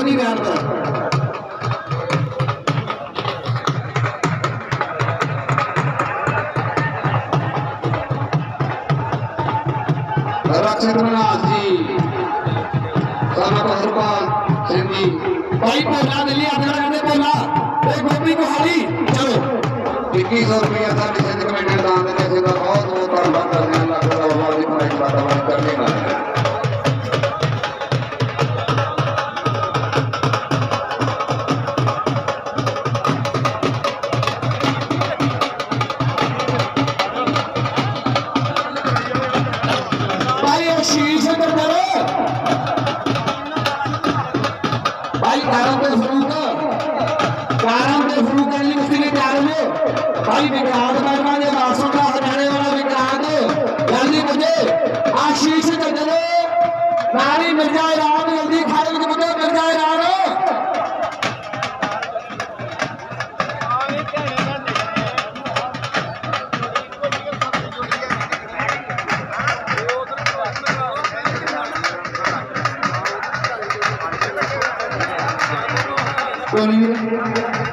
अश्विनी बयान का चंद्रनाथ जी भाई बोला दिल्ली आधार बोला गोपी को हाली चलो। इक्कीस सौ रुपया था भाई विक्रांत पहलवान ये बात सुन रहा वाला विक्रांत जल्दी मुझे आशीष कर दे नारी मिल जाए राम, जल्दी खा लो मुझे मिल जाए राम Thank you.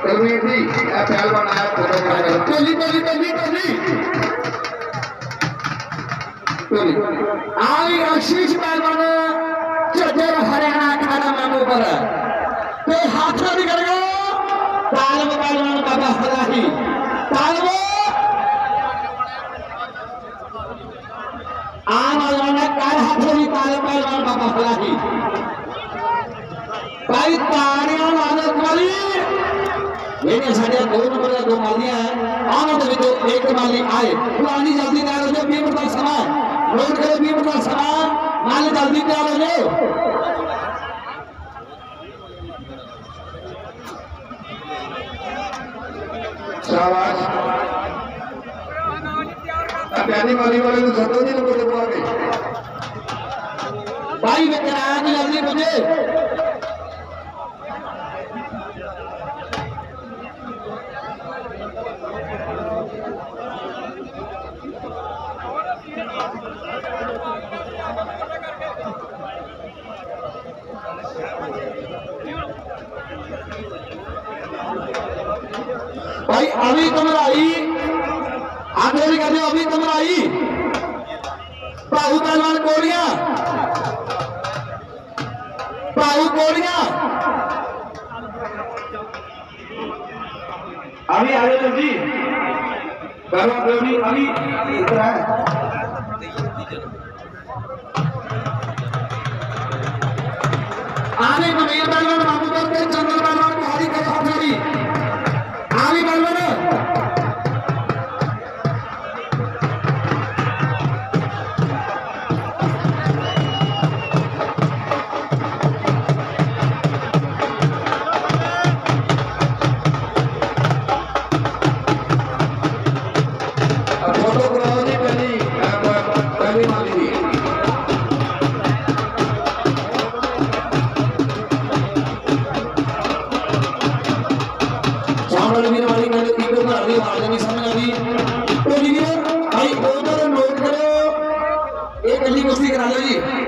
उन्होंने भी पहल बनाया फ़ोटो बनाया टोली टोली टोली टोली टोली आई आशीष पहलवान चौधर हरियाणा अखाड़ा मामू पर। तो हाथों निकल गए। ताल पहलवान बाबा हलाही ताल वो आम अलवाना कार हाथों भी ताल पहलवान बाबा हलाही भाई ताड़ियाँ लानत वाली। ਸਾਡੇ ਦੋ ਨੰਬਰ ਦੇ ਦੋ ਮਾਲੀਆਂ ਆਉਣ ਦੇ ਵਿੱਚੋਂ ਇੱਕ ਮਾਲੀ ਆਏ ਪੁਰਾਣੀ ਜਲਦੀ ਤਿਆਰ ਹੋ ਜਾਓ 20 ਮਿੰਟ ਦਾ ਸਮਾਂ ਨੋਟ ਕਰੋ 20 ਮਿੰਟ ਦਾ ਸਮਾਂ ਮਾਲ ਜਲਦੀ ਤਿਆਰ ਹੋ ਜਾਓ ਸ਼ਾਬਾਸ਼ ਆ ਪਿਆਨੀ ਮਾਲੀ ਵਾਲੇ ਨੂੰ ਸੱਦੋ ਜੀ ਨੂੰ ਕੋਲ ਬੁਲਾ भाई, अभी तमराई आँखें कहते अभी तमराई प्राहू तलवार कोरिया प्राहू कोरिया अभी हरिंदर तो जी। गर्मा देवी अभी। आने को नहीं ਜੀ। ਉਹ ਜੀ ਭਾਈ ਉਧਰ ਨੋਟ ਕਰੋ ਇਹ ਕੱਲੀ ਕੁਸ਼ਤੀ ਕਰਾ ਲਓ ਜੀ।